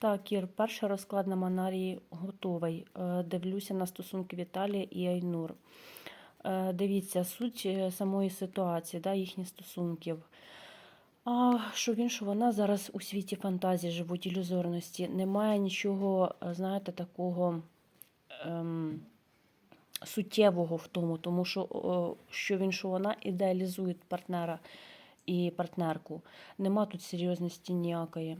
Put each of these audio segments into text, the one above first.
Так, Кір, перший розклад на Манарії готовий. Е, Дивлюся на стосунки Віталія і Айнур. Е, Дивіться, суть е, самої ситуації, да, їхніх стосунків. А що він, що вона зараз у світі фантазії живуть, ілюзорності. Немає нічого, знаєте, такого ем, суттєвого в тому, тому що, що він, що вона ідеалізує партнера і партнерку. Нема тут серйозності ніякої.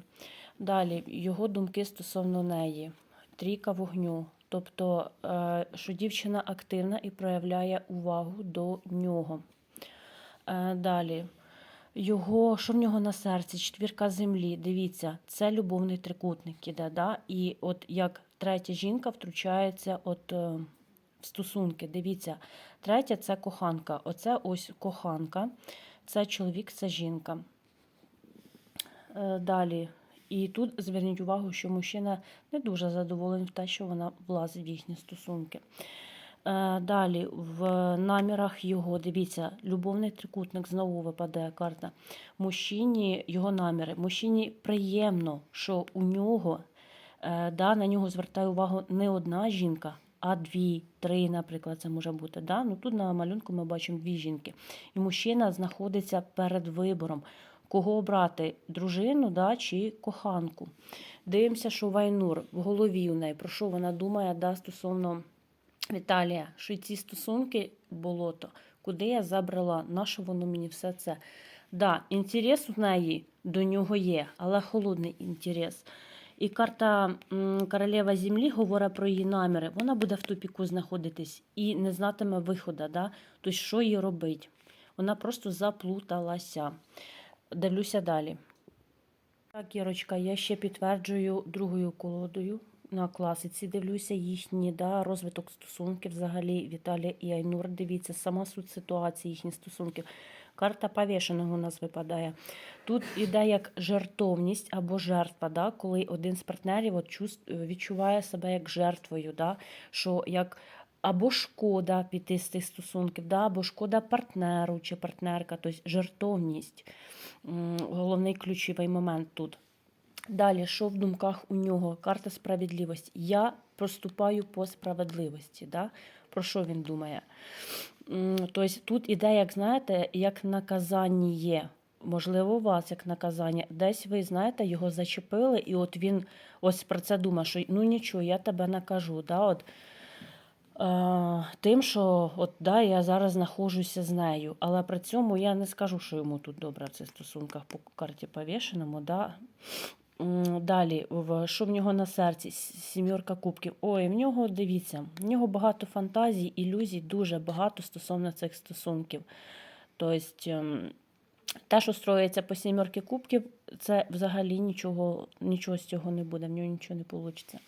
Далі його думки стосовно неї. Трійка вогню. Тобто, е, що дівчина активна і проявляє увагу до нього. Е, Далі. Його, що в нього на серці, четвірка землі. Дивіться, це любовний трикутник іде, да? І от як третя жінка втручається от, е, в стосунки. Дивіться, третя це коханка. Оце ось коханка, це чоловік, це жінка. Е, Далі. І тут зверніть увагу, що мужчина не дуже задоволений в те, що вона влазить в їхні стосунки. Е, Далі, в намірах його, дивіться, любовний трикутник знову випадає карта. Мужчині, його наміри. Мужчині приємно, що у нього, е, да, на нього звертає увагу не одна жінка, а дві, три, наприклад, це може бути. Да? Ну, тут на малюнку ми бачимо дві жінки. І мужчина знаходиться перед вибором, кого обрати, дружину да, чи коханку. Дивимося, що Вайнур в голові у неї, про що вона думає да, стосовно Віталія, що ці стосунки болото, куди я забрала, на що воно мені все це. Да, інтерес у неї до нього є, але холодний інтерес. І карта королева землі говорить про її наміри. Вона буде в тупіку знаходитись і не знатиме виходу. Да? Тобто, що їй робить? Вона просто заплуталася. Дивлюся далі. Так, Кірочка, я ще підтверджую другою колодою на класиці. Дивлюся їхні да, розвиток стосунків взагалі Віталія і Айнур. Дивіться, сама суть ситуації їхніх стосунків. Карта повішеного у нас випадає. Тут іде як жертовність або жертва, да, коли один з партнерів от відчуває себе як жертвою, да, що як або шкода піти з цих стосунків, да, або шкода партнеру чи партнерка, тобто жертовність. Головний ключовий момент тут. Далі, що в думках у нього? Карта справедливості. Я проступаю по справедливості. Да? Про що він думає? Тобто тут іде, як знаєте, як наказання є. Можливо, у вас як наказання. Десь ви знаєте, його зачепили, і от він ось про це думає, що ну нічого, я тебе накажу. Да? От, е, тим, що от, да, я зараз знаходжуся з нею. Але при цьому я не скажу, що йому тут добре в цих стосунках по карті повішеному. Да? Далі, що в нього на серці? Сім'єрка кубків. Ой, в нього, дивіться, в нього багато фантазій, ілюзій, дуже багато стосовно цих стосунків. Тобто, ем, те, що строїться по сім'єрки кубків, це взагалі нічого, нічого з цього не буде, в нього нічого не вийде.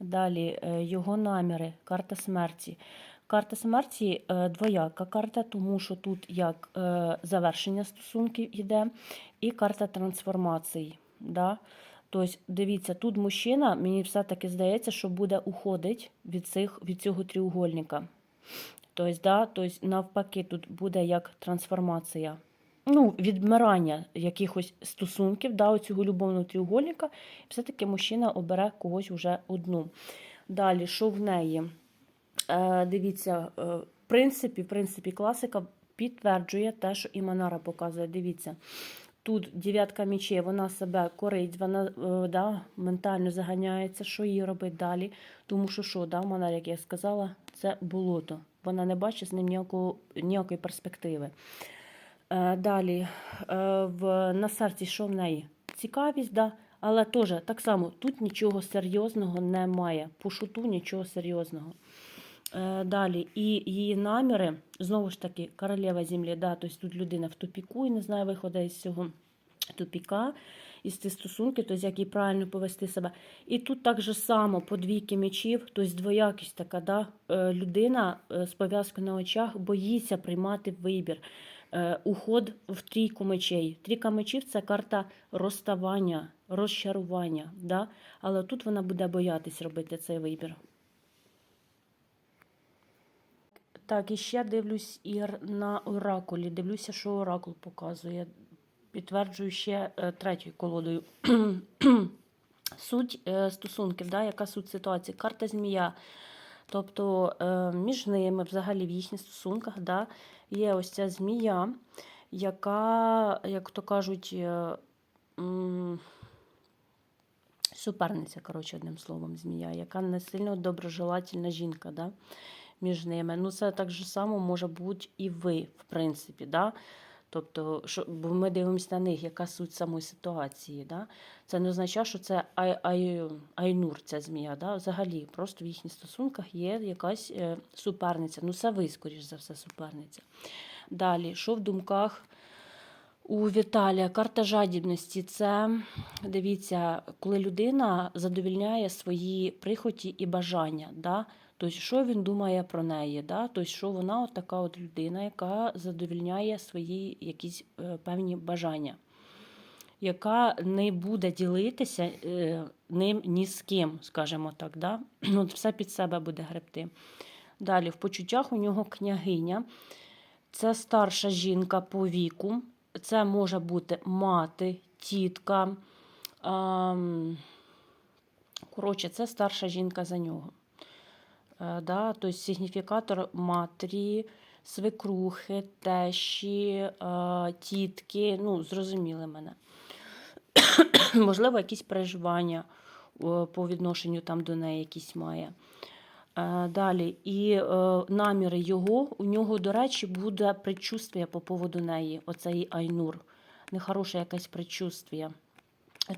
Далі, е, його наміри, карта смерті. Карта смерті е, двояка карта, тому що тут як е, завершення стосунків іде, і карта трансформації. Да? Тобто, дивіться, тут мужчина, мені все-таки здається, що буде уходить від, цих, від цього тріугольника. Тобто, да, тобто, навпаки, тут буде як трансформація. Ну, відмирання якихось стосунків, да, оцього любовного тріугольника, все-таки мужчина обере когось вже одну. Далі, що в неї? Е, дивіться, е, в принципі, в принципі, класика підтверджує те, що і Манара показує. Дивіться, тут дев'ятка мечей, вона себе корить, вона е, да, ментально заганяється, що їй робить далі. Тому що, що, да, Манара, як я сказала, це болото. Вона не бачить з ним ніякого, ніякої перспективи. Е, Далі, е, в, на серці, що в неї? Цікавість, да? але теж так само тут нічого серйозного немає. По шуту нічого серйозного. Е, Далі, і її наміри, знову ж таки, королева землі, да, тобто тут людина в тупіку і не знає виходу із цього тупіка, із цих стосунків, тобто як їй правильно повести себе. І тут так же само по двійки мечів, тобто двоякість така, да, е, людина е, з пов'язкою на очах боїться приймати вибір. Уход в трійку мечей. Трійка мечів це карта розставання, розчарування. Да? Але тут вона буде боятись робити цей вибір. Так, і ще дивлюсь Ір на оракулі. Дивлюся, що оракул показує. Підтверджую ще е, третьою колодою. Суть е, стосунків, да, яка суть ситуації? Карта змія. Тобто е, між ними, взагалі, в їхніх стосунках, да, є ось ця змія, яка, як то кажуть, суперниця, коротше, одним словом, змія, яка не сильно доброжелательна жінка, да, між ними. Ну, це так же само може бути і ви, в принципі. Да? Тобто, що, бо ми дивимося на них, яка суть самої ситуації. Да? Це не означає, що це ай, ай, Айнур, ця змія. Да? Взагалі, просто в їхніх стосунках є якась е, суперниця. Ну, це ви, скоріш за все, суперниця. Далі, що в думках у Віталія? Карта жадібності це, дивіться, коли людина задовільняє свої прихоті і бажання. Да? Тобто, що він думає про неї? Да? Тобто, що вона от така от людина, яка задовільняє свої якісь е, певні бажання, яка не буде ділитися е, ним ні з ким, скажімо так. Да? От все під себе буде гребти. Далі, в почуттях у нього княгиня. Це старша жінка по віку. Це може бути мати, тітка. Коротше, це старша жінка за нього. Е, Да, тобто сигніфікатор матері, свекрухи, тещі, е, тітки. Ну, зрозуміли мене. Можливо, якісь переживання по відношенню там до неї якісь має. Е, Далі, і наміри його, у нього, до речі, буде предчувствие по поводу неї, оцей Айнур. Нехороше якесь предчувствие.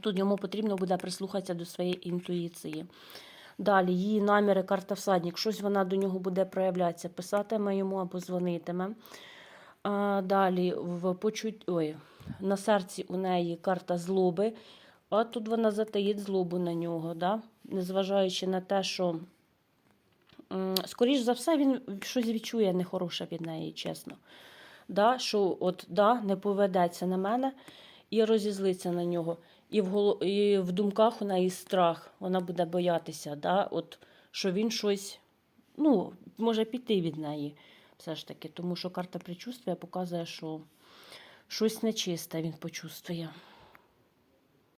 Тут йому потрібно буде прислухатися до своєї інтуїції. Далі, її наміри, карта всадник, щось вона до нього буде проявлятися, писатиме йому або дзвонитиме. Далі, в почут... Ой, на серці у неї карта злоби, а тут вона затаїть злобу на нього, да? незважаючи на те, що, скоріш за все, він щось відчує нехороше від неї, чесно. Да? Що от, да, не поведеться на мене і розізлиться на нього. І в, голо... і в думках у неї страх, вона буде боятися, да? от, що він щось ну, може піти від неї все ж таки, тому що карта предчувствия показує, що щось нечисте він почувствує.